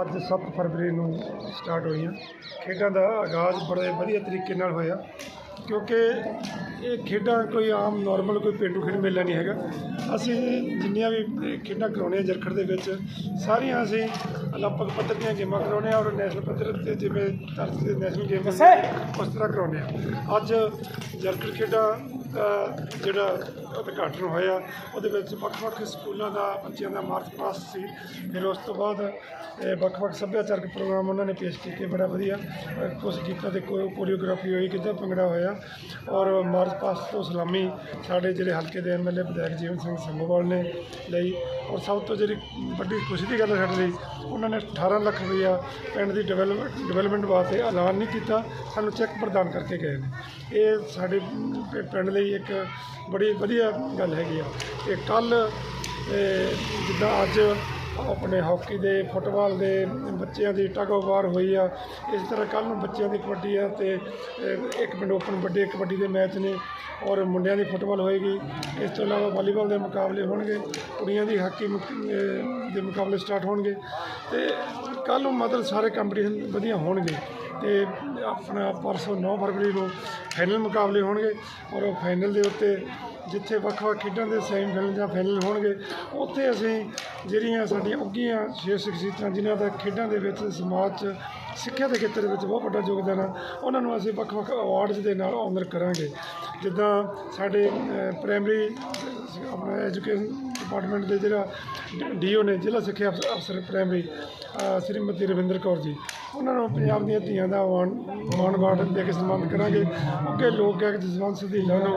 ਅੱਜ 7 ਫਰਵਰੀ ਨੂੰ ਸਟਾਰਟ ਹੋਈਆਂ। ਖੇਡਾਂ ਦਾ ਆਗਾਜ਼ ਬੜੇ ਵਧੀਆ ਤਰੀਕੇ ਨਾਲ ਹੋਇਆ ਕਿਉਂਕਿ ਇਹ ਖੇਡਾਂ ਕੋਈ ਆਮ ਨਾਰਮਲ ਕੋਈ ਪੇਂਡੂ ਖੇਡ ਮੇਲਾ ਨਹੀਂ ਹੈਗਾ। ਅਸੀਂ ਜਿੰਨੀਆਂ ਵੀ ਖੇਡਾਂ ਕਰਾਉਣੇ ਆ ਜਰਖੜ ਦੇ ਵਿੱਚ ਸਾਰੀਆਂ ਅਸੀਂ ਓਲੰਪਿਕ ਪੱਧਰ ਦੀਆਂ ਗੇਮਾਂ ਕਰਾਉਣੇ ਆ ਔਰ ਨੈਸ਼ਨਲ ਪੱਧਰ ਤੇ ਜਿਵੇਂ ਤਰਸ ਦੇ ਨੈਸ਼ਨਲ ਗੇਮ ਉਸ ਤਰ੍ਹਾਂ ਕਰਾਉਣੇ ਆ। ਅੱਜ ਜਰਖੜ ਖੇਡਾਂ ਜਿਹੜਾ ਉਦਘਾਟਨ ਹੋਇਆ ਉਹਦੇ ਵਿੱਚ ਵੱਖ-ਵੱਖ ਸਕੂਲਾਂ ਦਾ ਬੱਚਿਆਂ ਦਾ ਮਾਰਚ ਪਾਸਟ ਸੀ। ਫਿਰ ਉਸ ਤੋਂ ਬਾਅਦ ਇਹ ਵੱਖ-ਵੱਖ ਸੱਭਿਆਚਾਰਕ ਪ੍ਰੋਗਰਾਮ ਉਹਨਾਂ ਨੇ ਪੇਸ਼ ਕੀਤੇ ਬੜਾ ਵਧੀਆ ਅ, ਕੁਛ ਗੀਤਾਂ ਤੇ ਕੋਰੀਓਗ੍ਰਾਫੀ ਹੋਈ ਕਿੱਦਾਂ ਭੰਗੜਾ ਹੋਇਆ। ਔਰ ਮਾਰਚ ਪਾਸਟ ਤੋਂ ਸਲਾਮੀ ਸਾਡੇ ਜਿਹੜੇ ਹਲਕੇ ਦੇ ਐਮਐਲਏ ਵਿਧਾਇਕ ਜੀਵਨ ਸਿੰਘ ਸੰਗੋਵਾਲ ਨੇ ਲਈ। ਔਰ ਸਭ ਤੋਂ ਜਿਹੜੀ ਵੱਡੀ ਖੁਸ਼ੀ ਦੀ ਗੱਲ ਹੈ ਸਾਡੇ ਲਈ ਉਹਨਾਂ ਨੇ 18 ਲੱਖ ਰੁਪਇਆ ਪਿੰਡ ਦੀ ਡਿਵੈਲਪਮੈਂਟ ਡਿਵੈਲਪਮੈਂਟ ਵਾਸਤੇ ਐਲਾਨ ਨਹੀਂ ਕੀਤਾ ਸਾਨੂੰ ਚੈੱਕ ਪ੍ਰਦਾਨ ਕਰਕੇ ਗਏ ਨੇ। ਇਹ ਸਾਡੇ ਪਿੰਡ ਲਈ ਇੱਕ ਬੜੀ ਵਧੀਆ ਗੱਲ ਹੈਗੀ ਆ। ਤੇ ਕੱਲ ਜਿੱਦਾਂ ਅੱਜ ਆਪਣੇ ਹਾਕੀ ਦੇ, ਫੁੱਟਬਾਲ ਦੇ ਬੱਚਿਆਂ ਦੀ ਟਗ ਵਾਰ ਹੋਈ ਆ। ਇਸ ਤਰ੍ਹਾਂ ਕੱਲ ਨੂੰ ਬੱਚਿਆਂ ਦੀ ਕਬੱਡੀ ਆ ਤੇ ਇੱਕ ਪਿੰਡ ਓਪਨ ਵੱਡੇ ਕਬੱਡੀ ਦੇ ਮੈਚ ਨੇ ਔਰ ਮੁੰਡਿਆਂ ਦੀ ਫੁੱਟਬਾਲ ਹੋਏਗੀ। ਇਸ ਤੋਂ ਇਲਾਵਾ ਵਾਲੀਬਾਲ ਦੇ ਮੁਕਾਬਲੇ ਹੋਣਗੇ, ਕੁੜੀਆਂ ਦੀ ਹਾਕੀ ਮੁਕ- ਦੇ ਮੁਕਾਬਲੇ ਸਟਾਰਟ ਹੋਣਗੇ। ਤੇ ਕੱਲ ਨੂੰ ਮਤਲਬ ਸਾਰੇ ਕੰਪੀਟੀਸ਼ਨ ਵਧੀਆ ਹੋਣਗੇ। ਤੇ ਆਪਣਾ ਪਰਸੋਂ 9 ਫਰਵਰੀ ਨੂੰ ਫਾਈਨਲ ਮੁਕਾਬਲੇ ਹੋਣਗੇ ਔਰ ਉਹ ਫਾਈਨਲ ਦੇ ਉੱਤੇ ਜਿੱਥੇ ਵੱਖ-ਵੱਖ ਖੇਡਾਂ ਦੇ ਸੈਮੀਫਾਈਨਲ ਜਾਂ ਫਾਈਨਲ ਹੋਣਗੇ, ਉੱਥੇ ਅਸੀਂ ਜਿਹੜੀਆਂ ਸਾਡੀਆਂ ਉੱਗੀਆਂ ਛੇ ਸ਼ਖਸੀਅਤਾਂ ਜਿਨ੍ਹਾਂ ਦਾ ਖੇਡਾਂ ਦੇ ਵਿੱਚ ਸਮਾਜ 'ਚ, ਸਿੱਖਿਆ ਦੇ ਖੇਤਰ ਵਿੱਚ ਬਹੁਤ ਵੱਡਾ ਯੋਗਦਾਨ ਆ, ਉਹਨਾਂ ਨੂੰ ਅਸੀਂ ਵੱਖ-ਵੱਖ ਅਵਾਰਡਸ ਦੇ ਨਾਲ ਆਨਰ ਕਰਾਂਗੇ। ਜਿੱਦਾਂ ਸਾਡੇ ਪ੍ਰਾਇਮਰੀ ਆਪਣਾ ਐਜੂਕੇਸ਼ਨ ਡਿਪਾਰਟਮੈਂਟ ਦੇ ਜਿਹੜਾ ਡੀਓ ਨੇ, ਜ਼ਿਲ੍ਹਾ ਸਿੱਖਿਆ ਅਫਸ- ਅਫਸਰ ਪ੍ਰਾਇਮਰੀ ਸ਼੍ਰੀਮਤੀ ਰਵਿੰਦਰ ਕੌਰ ਜੀ, ਉਹਨਾਂ ਨੂੰ ਪੰਜਾਬ ਦੀਆਂ ਧੀਆਂ ਦਾ ਮਾਣ ਮਾਣ ਅਵਾਰਡ ਦੇ ਕੇ ਸਨਮਾਨਿਤ ਕਰਾਂਗੇ। ਅੱਗੇ ਲੋਕ ਗਾਇਕ ਜਸਵੰਤ ਸੁਧੀਲਾ ਨੂੰ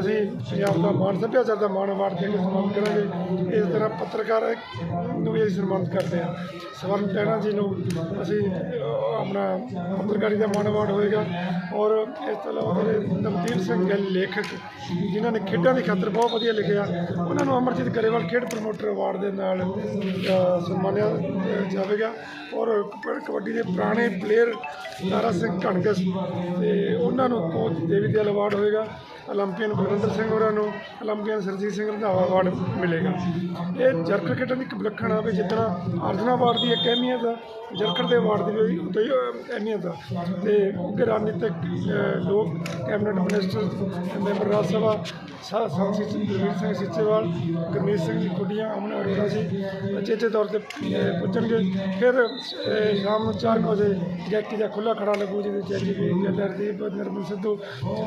ਅਸੀਂ ਪੰਜਾਬ ਦਾ ਮਾਣ ਸੱਭਿਆਚਾਰ ਦਾ ਮਾਣ ਅਵਾਰਡ ਦੇ ਕੇ ਸਨਮਾਨਿਤ ਕਰਾਂਗੇ। ਇਸ ਤਰ੍ਹਾਂ ਪੱਤਰਕਾਰ ਨੂੰ ਵੀ ਅਸੀਂ ਸਨਮਾਨਿਤ ਕਰਦੇ ਹਾਂ। ਸਵਰਨ ਟੈਣਾ ਜੀ ਨੂੰ ਅਸੀਂ ਆਪਣਾ ਪੱਤਰਕਾਰੀ ਦਾ ਮਾਣ ਅਵਾਰਡ ਹੋਏਗਾ। ਔਰ ਇਸ ਤੋਂ ਇਲਾਵਾ ਨਵਦੀਪ ਸਿੰਘ ਗਿੱਲ ਲੇਖਕ, ਜਿਨ੍ਹਾਂ ਨੇ ਖੇਡਾਂ ਦੀ ਖਾਤਰ ਬਹੁਤ ਵਧੀਆ ਲਿਖਿਆ, ਉਹਨਾਂ ਨੂੰ ਅਮਰਜੀਤ ਗਰੇਵਾਲ ਖੇਡ ਪ੍ਰਮੋਟਰ ਅਵਾਰਡ ਦੇ ਨਾਲ ਸਨਮਾਨਿਆ ਜਾਵੇਗਾ। ਔਰ ਕਬੱਡੀ ਦੇ ਪੁਰਾਣੇ ਪਲੇਅਰ ਤਾਰਾ ਸਿੰਘ ਘਣਗਸ ਤੇ ਉਹਨਾਂ ਨੂੰ ਕੋਚ ਦੇਵੀ ਦਿਆਲ ਅਵਾਰਡ ਹੋਏਗਾ। ਓਲੰਪੀਅਨ ਗੁਰਿੰਦਰ ਸਿੰਘ ਹੋਰਾਂ ਨੂੰ ਓਲੰਪੀਅਨ ਸਰਜੀਤ ਸਿੰਘ ਰੰਧਾਵਾ ਅਵਾਰਡ ਮਿਲੇਗਾ। ਇਹ ਜਰਖ ਖੇਡਾਂ ਦੀ ਇੱਕ ਵਿਲੱਖਣ ਆ ਵੀ ਜਿਸ ਤਰ੍ਹਾਂ ਅਰਜਨਾ ਅਵਾਰਡ ਦੀ ਇੱਕ ਅਹਿਮੀਅਤ ਆ, ਜਰਖੜ ਦੇ ਅਵਾਰਡ ਦੀ ਵੀ ਉਤੋਂ ਅਹਿਮੀਅਤ ਆ। ਤੇ ਅੱਗੇ ਰਾਜਨੀਤਿਕ ਲੋਕ, cabinet minister member Rajya Sabha ਸਾਹ ਸੰਸੀ ਸਿੰਘ ਸਿੰਘ ਸਿੱਚੇਵਾਲ, ਗਰਮੀਤ ਸਿੰਘ ਦੀ ਕੁੜੀਆਂ ਅਮਨ ਸੀ ਜੀ ਅਚੇਚੇ ਤੌਰ ਤੇ ਪੁੱਜਣਗੇ। ਫਿਰ ਸ਼ਾਮ ਨੂੰ 4 ਵਜੇ ਜੈਕੀ ਦਾ ਖੁੱਲਾ ਖੜਾ ਲੱਗੂ, ਜਿਹਦੇ ਜੈਕੀ ਵੀ ਗੈਲਰ ਦੀ ਨਿਰਮਲ ਸਿੱਧੂ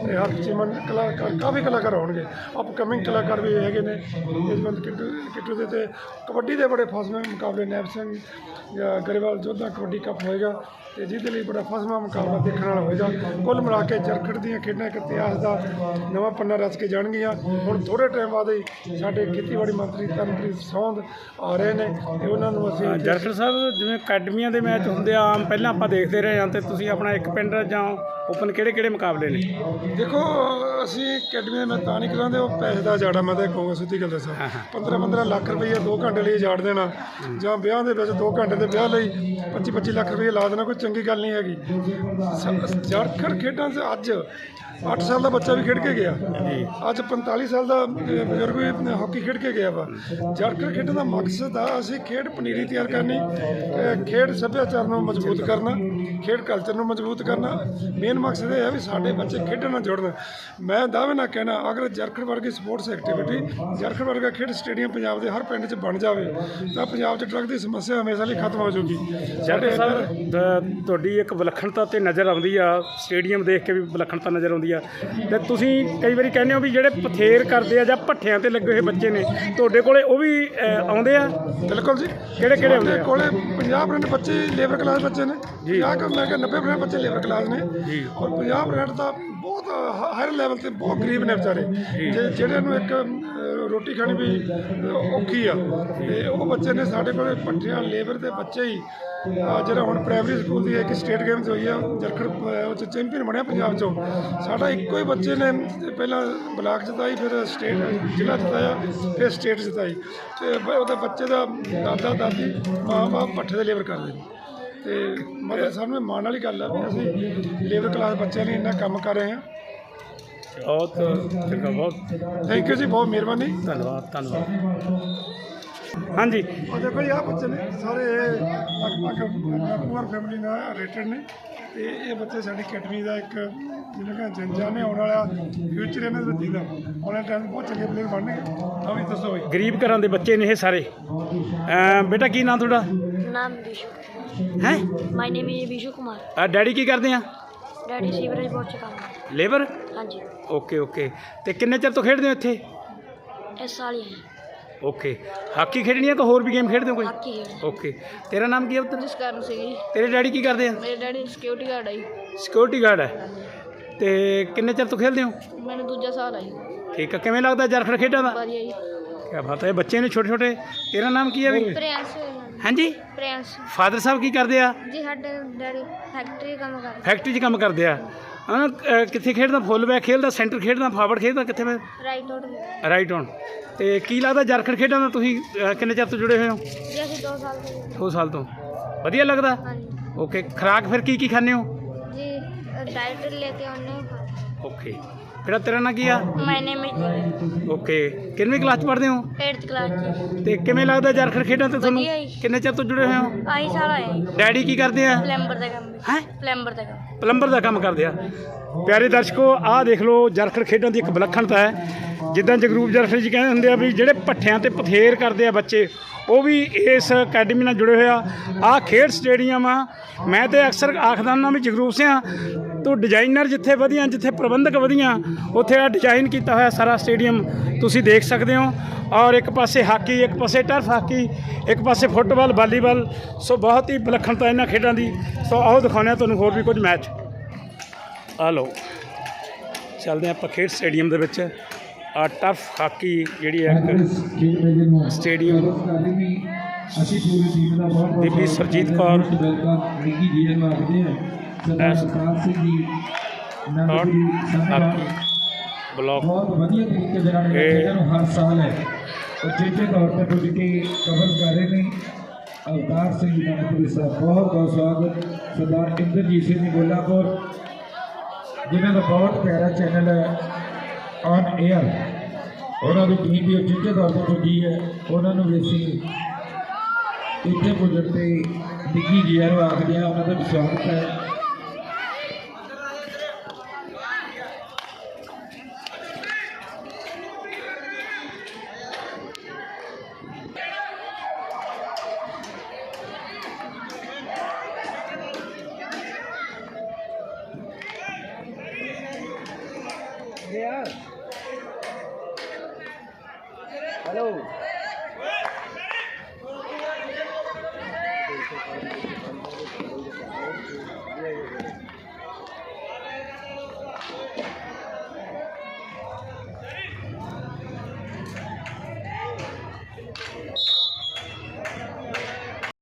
ਹਰਚਿਮਨ ਕਲਾ ਕਾਫੀ ਕਲਾਕਾਰ ਆਉਣਗੇ ਅਪਕਮਿੰਗ ਕਲਾਕਾਰ ਵੀ ਹੈਗੇ ਨੇ। ਜਸਵੰਤ ਕਿੱਟੂ ਕਿੱਟੂ ਦੇ ਤੇ ਕਬੱਡੀ ਦੇ ਬੜੇ ਫਸਵੇਂ ਮੁਕਾਬਲੇ ਨੈਬ ਸਿੰਘ ਗਰੇਵਾਲ ਜੋਧਾ ਕਬੱਡੀ ਕੱਪ ਹੋਏਗਾ ਤੇ ਜਿਹਦੇ ਲਈ ਬੜਾ ਫਸਵਾਂ ਮੁਕਾਬਲਾ ਦੇਖਣ ਵਾਲਾ ਹੋਏਗਾ। ਕੁੱਲ ਮਿਲਾ ਕੇ ਜਰਖੜ ਦੀਆਂ ਖੇਡਾਂ ਇੱਕ ਇਤਿਹਾਸ ਦਾ ਨਵਾਂ ਪੰਨਾ ਰਚ ਕੇ ਜਾਣਗੀਆਂ। ਹੁਣ ਥੋੜੇ ਟਾਈਮ ਬਾਅਦ ਹੀ ਸਾਡੇ ਖੇਤੀਬਾੜੀ ਮੰਤਰੀ ਤਰਨਪ੍ਰੀਤ ਸੌਂਦ ਆ ਰਹੇ ਨੇ ਤੇ ਉਹਨਾਂ ਨੂੰ ਅਸੀਂ ਜਰਕਲ ਸਾਹਿਬ ਜਿਵੇਂ ਅਕੈਡਮੀਆਂ ਦੇ ਮੈਚ ਹੁੰਦੇ ਆ ਆਮ ਪਹਿਲਾਂ ਆਪਾਂ ਦੇਖਦੇ ਰਹੇ ਹਾਂ ਤੇ ਤੁਸੀਂ ਆਪਣਾ ਇੱਕ ਪਿੰਡ ਜਾਂ ਓਪਨ ਕਿਹੜੇ ਕਿਹੜੇ ਮੁਕਾਬਲੇ ਨੇ? ਦੇਖੋ ਅਸੀਂ ਅਕੈਡਮੀ ਦੇ ਮੈਂ ਤਾਂ ਨਹੀਂ ਕਰਾਉਂਦੇ ਉਹ ਪੈਸੇ ਦਾ ਜਾੜਾ ਮੈਂ ਤਾਂ ਕਹੂੰਗਾ ਸਿੱਧੀ ਗੱਲ ਦੱਸਾਂ। 15 15 ਲੱਖ ਰੁਪਈਆ 2 ਘੰਟੇ ਲਈ ਜਾੜ ਦੇਣਾ ਜਾਂ ਵਿਆਹ ਦੇ ਵਿੱਚ 2 ਘੰਟੇ ਦੇ ਵਿਆਹ ਲਈ 25 25 ਲੱਖ ਰੁਪਈਆ ਲਾ ਦੇਣਾ ਕੋਈ ਚੰਗੀ ਗੱਲ ਨਹੀਂ ਹੈਗੀ। ਜਰਖੜ ਖੇਡਾਂ 'ਚ ਅੱਜ 8 ਸਾਲ ਦਾ ਬੱਚਾ ਵੀ ਖੇਡ ਕੇ ਗਿਆ। ਅੱਜ 45 ਸਾਲ ਦਾ ਬਜ਼ੁਰਗ ਵੀ ਹਾਕੀ ਖੇਡ ਕੇ ਗਿਆ ਵਾ। ਜਰਖੜ ਖੇਡਣ ਦਾ ਮਕਸਦ ਆ ਅਸੀਂ ਖੇਡ ਪਨੀਰੀ ਤਿਆਰ ਕਰਨੀ ਖੇਡ ਸੱਭਿਆਚਾਰ ਨੂੰ ਮਜ਼ਬੂਤ ਕਰਨਾ ਖੇਡ ਕਲਚਰ ਨੂੰ ਮਜ਼ਬੂਤ ਕਰਨਾ। ਮੇਨ ਮਕਸਦ ਇਹ ਹੈ ਵੀ ਸਾਡੇ ਬੱਚੇ ਖੇਡਣ ਨਾਲ ਜੁੜਨ। ਮੈਂ ਦਾਅਵੇ ਨਾਲ ਕਹਿਣਾ ਅਗਰ ਜਰਖੜ ਵਰਗੀ ਸਪੋਰਟਸ ਐਕਟੀਵਿਟੀ ਜਰਖੜ ਵਰਗਾ ਖੇਡ ਸਟੇਡੀਅਮ ਪੰਜਾਬ ਦੇ ਹਰ ਪਿੰਡ 'ਚ ਬਣ ਜਾਵੇ ਤਾਂ ਪੰਜਾਬ 'ਚ ਡਰੱਗ ਦੀ ਸਮੱਸਿਆ ਹਮੇਸ਼ਾ ਲਈ ਖਤਮ ਹੋ ਜਾਊਗੀ। ਸਾਡੇ ਦ- ਤੁਹਾਡੀ ਇੱਕ ਵਿਲੱਖਣਤਾ ਤੇ ਨਜ਼ਰ ਆਉਂਦੀ ਆ ਸਟੇਡੀਅਮ ਦੇਖ ਕੇ ਵੀ ਵਿਲੱਖਣਤਾ ਨਜ਼ਰ ਆਉਂਦੀ ਆ। ਤੇ ਤੁਸੀਂ ਕਈ ਵਾਰੀ ਕਹਿੰਦੇ ਹੋ ਵੀ ਜਿਹੜੇ ਪਥੇਰ ਕਰਦੇ ਆ ਜਾਂ ਭੱਠਿਆਂ ਤੇ ਲੱਗੇ ਹੋਏ ਬੱਚੇ ਨੇ ਤੁਹਾਡੇ ਕੋਲੇ ਉਹ ਵੀ ਅ, ਆਉਂਦੇ ਆ? ਬਿਲਕੁਲ ਜੀ। ਕਿਹੜੇ ਕਿਹੜੇ ਹੁੰਦੇ ਸਾਡੇ ਆ ਕੋਲੇ 50% ਬੱਚੇ ਲੇਬਰ ਕਲਾਸ ਬੱਚੇ ਨੇ ਜੀ। ਆ ਕਿ ਮੈਂ ਕਿ 90% ਬੱਚੇ ਲੇਬਰ ਕਲਾਸ ਨੇ। ਜੀ। ਔਰ 50% ਤਾਂ ਬਹੁਤ ਹਾਇਰ ਲੈਵਲ ਤੇ ਬਹੁਤ ਗਰੀਬ ਨੇ ਵਿਚਾਰੇ। ਜੇ- ਜਿਹੜੇ ਨੂੰ ਇੱਕ ਅਮ, ਰੋਟੀ ਖਾਣੀ ਵੀ ਅ, ਔਖੀ ਆ ਤੇ ਉਹ ਬੱਚੇ ਨੇ ਸਾਡੇ ਕੋਲ ਪੱਠਿਆਂ ਲੇਬਰ ਦੇ ਬੱਚੇ ਹੀ ਅ, ਜਿਹੜਾ ਹੁਣ ਪ੍ਰਾਇਮਰੀ ਸਕੂਲ ਦੀ ਇੱਕ ਸਟੇਟ ਗੇਮਸ ਹੋਈ ਆ ਜਰਖੜ ਅ, ਉਹ ਚ ਚੈਂਪੀਅਨ ਬਣਿਆ ਪੰਜਾਬ ਚੋਂ। ਸਾਡਾ ਇੱਕੋ ਹੀ ਬੱਚੇ ਨੇ ਪਹਿਲਾਂ ਬਲਾਕ ਜਿਤਾਈ ਫਿਰ ਸਟੇਟ ਜ਼ਿਲ੍ਹਾ ਜਿਤਾਇਆ ਫਿਰ ਸਟੇਟ ਜਿਤਾਈ। ਤੇ ਬ- ਉਹਦੇ ਬੱਚੇ ਦਾ ਦਾਦਾ ਦਾਦੀ ਮਾਂ ਬਾਪ ਪੱਠੇ ਦੇ ਲੇਬਰ ਕਰਦੇ ਨੇ। ਤੇ ਮਤਲਬ ਸਾਨੂੰ ਇਹ ਮਾਣ ਵਾਲੀ ਗੱਲ ਆ ਵੀ ਅਸੀਂ ਲੇਬਰ ਕਲਾਸ ਬੱਚਿਆਂ ਲਈ ਇੰਨਾ ਕੰਮ ਕਰ ਰਹੇ ਹਾਂ। ਬਹੁਤ ਚੰਗਾ ਬਹੁਤ ਥੈਂਕ ਯੂ ਜੀ ਬਹੁਤ ਮਿਹਰਬਾਨੀ। ਧੰਨਵਾਦ ਧੰਨਵਾਦ। ਹਾਂਜੀ। ਉਹ ਦੇਖੋ ਜੀ ਆ ਬੱਚੇ ਨੇ ਸਾਰੇ ਲਗਭਗ ਪੂਅਰ ਫੈਮਿਲੀ ਨਾਲ ਰਿਲੇਟਡ ਨੇ। ਤੇ ਇਹ ਬੱਚੇ ਸਾਡੀ ਅਕੈਡਮੀ ਦਾ ਇੱਕ ਜਿਹਨੂੰ ਕਹਿੰਦੇ ਜੰਜਾ ਨੇ ਆਉਣ ਵਾਲਾ ਫਿਊਚਰ ਇਹਨਾਂ ਦੇ ਦਿੱਤੀ ਦਾ ਉਹਨਾਂ ਟਾਈਮ ਬਹੁਤ ਚੰਗੇ ਪਲੇਅਰ ਬਣਨਗੇ। ਆ ਵੀ ਦੱਸੋ ਗਰੀਬ ਘਰਾਂ ਦੇ ਬੱਚੇ ਨੇ ਇਹ ਸਾਰੇ। ਬੇਟਾ ਕੀ ਨਾਂ ਤੁਹਾਡਾ? ਨਾਮ ਵਿਸ਼ੂ। ਹੈ? My name is Vishu Kumar. Daddy ਕੀ ਕਰਦੇ ਆ? ਡੈਡੀ ਸੀਵਰੇਜ ਬੋਰਡ ਚ ਕੰਮ ਕਰਦਾ। ਲੇਬਰ? ਹਾਂਜੀ। Okay okay. ਤੇ ਕਿੰਨੇ ਚਿਰ ਤੋਂ ਖੇਡਦੇ ਹੋ ਇੱਥੇ? ਇਸ ਸਾਲ ਹੀ ਹੈ। ਓਕੇ। ਹਾਕੀ ਖੇਡਣੀ ਹੈ ਕਿ ਹੋਰ ਵੀ ਗੇਮ ਖੇਡਦੇ ਹੋ ਕੋਈ? ਹਾਕੀ ਖੇਡ ਓਕੇ। ਤੇਰਾ ਨਾਮ ਕੀ ਹੈ ਪੁੱਤਰ? ਜਿਸ ਕਾਰਨ ਸੀ ਤੇਰੇ ਡੈਡੀ ਕੀ ਕਰਦੇ ਆ? ਮੇਰੇ ਡੈਡੀ ਸਿਕਿਉਰਿਟੀ ਗਾਰਡ ਆਈ ਸਿਕਿਉਰਿਟੀ ਗਾਰਡ ਹੈ ਤੇ ਕਿੰਨੇ ਚਿਰ ਤੋਂ ਖੇਡਦੇ ਹੋ? ਮੈਨੂੰ ਦੂਜਾ ਸਾਲ ਆਈ ਠੀਕ ਹੈ ਕਿਵੇਂ ਲੱਗਦਾ ਜਰਖੜ ਖੇਡਾਂ ਦਾ? ਵਧੀਆ ਜੀ। ਕੀ ਬਾਤ ਹੈ ਬੱਚੇ ਨੇ ਛੋਟੇ ਛੋਟੇ ਤੇਰਾ ਨਾਮ ਕੀ ਹੈ। ਵੀ ਹਾਂਜੀ? ਪ੍ਰਿੰਸ ਫਾਦਰ ਸਾਹਿਬ ਕੀ ਕਰਦੇ ਆ? ਜੀ ਸਾਡੇ ਡੈਡੀ ਫੈਕਟਰੀ ਕੰਮ ਕਰਦਾ। ਫੈਕਟਰੀ 'ਚ ਕੰਮ ਕਰਦੇ ਆ। ਹਾਂ ਅਹ ਕਿੱਥੇ ਖੇਡਦਾ? ਫੁੱਲ ਬੈਕ ਖੇਡਦਾ ਸੈਂਟਰ ਖੇਡਦਾ ਫਾਰਵਰਡ ਖੇਡਦਾ ਕਿੱਥੇ ਮੈਂ? ਰਾਈਟ ਆਊਟ ਰਾਈਟ ਔਨ ਤੇ ਕੀ ਲੱਗਦਾ ਜਰਖੜ ਖੇਡਾਂ ਦਾ ਤੁਸੀਂ ਅਹ ਕਿੰਨੇ ਚਿਰ ਤੋਂ ਜੁੜੇ ਹੋਏ ਹੋ? ਜੀ ਅਸੀਂ 2 ਸਾਲ ਦੇ 2 ਸਾਲ ਤੋਂ। ਵਧੀਆ ਲੱਗਦਾ? ਹਾਂਜੀ। ਓਕੇ ਖਰਾਕ ਫਿਰ ਕੀ ਕੀ ਖਾਂਦੇ ਹੋ? ਜੀ ਡਾਇਟ ਲੈ ਕੇ ਆਉਣੇ ਓਕੇ ਬੇਟਾ ਤੇਰਾ ਨਾਂ ਕੀ ਆ? ਮਾਈ ਨੇਮ ਇਜ਼ ਓਕੇ ਕਿੰਨਵੀਂ ਕਲਾਸ 'ਚ ਪੜ੍ਹਦੇ ਹੋ? 8th ਕਲਾਸ ਚ। ਤੇ ਕਿਵੇਂ ਲੱਗਦਾ ਜਰਖੜ ਖੇਡਾਂ ਤੇ ਤੁਹਾਨੂੰ? ਵਧੀਆ ਜੀ। ਕਿੰਨੇ ਚਿਰ ਤੋਂ ਜੁੜੇ ਹੋਏ ਹੋ? ਆਹੀ ਸਾਲ ਆਇਆ ਡੈਡੀ ਕੀ ਕਰਦੇ ਆ? ਪਲੰਬਰ ਦਾ ਕੰਮ। ਹੈ? ਪਲੰਬਰ ਦਾ ਕੰਮ। ਪਲੰਬਰ ਦਾ ਕੰਮ ਕਰਦੇ ਆ। ਪਿਆਰੇ ਦਰਸ਼ਕੋ ਆਹ ਦੇਖ ਲਓ ਜਰਖੜ ਖੇਡਾਂ ਦੀ ਇੱਕ ਵਿਲੱਖਣਤਾ ਹੈ। ਜਿੱਦਾਂ ਜਗਰੂਪ ਜਰਖੜ ਜੀ ਕਹਿੰਦੇ ਹੁੰਦੇ ਆ ਵੀ ਜਿਹੜੇ ਪੱਠਿਆਂ ਤੇ ਪਥੇਰ ਕਰਦੇ ਆ ਬੱਚੇ, ਉਹ ਵੀ ਇਸ ਅਕੈਡਮੀ ਨਾਲ ਜੁੜੇ ਹੋਏ ਆ। ਆਹ ਖੇਡ ਸਟੇਡੀਅਮ ਆ। ਮੈਂ ਤੇ ਅਕਸਰ ਆਖਦਾ ਹੁੰਦਾ ਵੀ ਜਗਰੂਪ ਸਿਆ ਤੂੰ ਡਿਜ਼ਾਈਨਰ ਜਿੱਥੇ ਵਧੀਆਂ, ਜਿੱਥੇ ਪ੍ਰਬੰਧਕ ਵਧੀਆਂ, ਉੱਥੇ ਆ ਡਿਜ਼ਾਈਨ ਕੀਤਾ ਹੋਇਆ ਸਾਰਾ ਸਟੇਡੀਅਮ ਤੁਸੀਂ ਦੇਖ ਸਕਦੇ ਹੋ। ਔਰ ਇੱਕ ਪਾਸੇ ਹਾਕੀ, ਇੱਕ ਪਾਸੇ ਟਰਫ ਹਾਕੀ, ਇੱਕ ਪਾਸੇ ਫੁੱਟਬਾਲ, ਵਾਲੀਬਾਲ। ਸੋ ਬਹੁਤ ਹੀ ਵਿਲੱਖਣਤਾ ਇਹਨਾਂ ਖੇਡਾਂ ਦੀ। ਸੋ ਆਓ ਦਿਖਾਉਂਦੇ ਹਾਂ ਤੁਹਾਨੂੰ ਹੋਰ ਵੀ ਕੁਝ ਮੈਚ। ਆ ਲਓ। ਚੱਲਦੇ ਹਾਂ ਆਪਾਂ ਖੇਡ ਸਟੇਡੀਅਮ ਦੇ ਵਿੱਚ। ਟਰਫ ਹਾਕੀ ਜਿਹੜੀ ਹੈ ਇੱਕ ਸਟੇਡੀਅਮ ਅਸੀਂ ਪੂਰੀ ਟੀਮ ਦਾ ਬਹੁਤ ਬਹੁਤ ਬੀਬੀ ਸਰਜੀਤ ਕੌਰ ਜੀ ਨੂੰ ਆਖਦੇ ਹਾਂ ਸਰਦਾਰ ਸਰਕਾਰ ਸਿੰਘ ਜੀ ਹਾਕੀ ਬਲਾਕ ਬਹੁਤ ਵਧੀਆ ਤਰੀਕੇ ਦੇ ਨਾਲ ਇਹ- ਇਹਨਾਂ ਨੂੰ ਹਰ ਸਾਲ ਹੈ ਉਹ ਚੇਚੇ ਤੌਰ ਤੇ ਪੁੱਜ ਕੇ ਕਵਰ ਕਰ ਰਹੇ ਨੇ ਅਵਤਾਰ ਸਿੰਘ ਸਾਹਿਬ ਬਹੁਤ ਬਹੁਤ ਸਵਾਗਤ ਸਰਦਾਰ ਇੰਦਰਜੀਤ ਸਿੰਘ ਜੀ ਗੋਲਾਪੁਰ ਜਿਨ੍ਹਾਂ ਦਾ ਬਹੁਤ ਪਿਆਰਾ ਚੈਨਲ ਹੈ ਔਨ 에ਅਰ ਉਹਨਾਂ ਦੀ ਟੀਮ ਵੀ ਚੇਚੇ ਤੌਰ ਤੇ ਪੁੱਜੀ ਹੈ, ਉਹਨਾਂ ਨੂੰ ਵੀ ਅਸੀਂ ਇੱਥੇ ਪੁੱਜਣ ਤੇ ਨਿੱਕੀ ਜੀ ਨੂੰ ਆਖਦੇ ਹਾਂ, ਉਹਨਾਂ ਦਾ ਵੀ ਸਵਾਗਤ ਹੈ। Hello.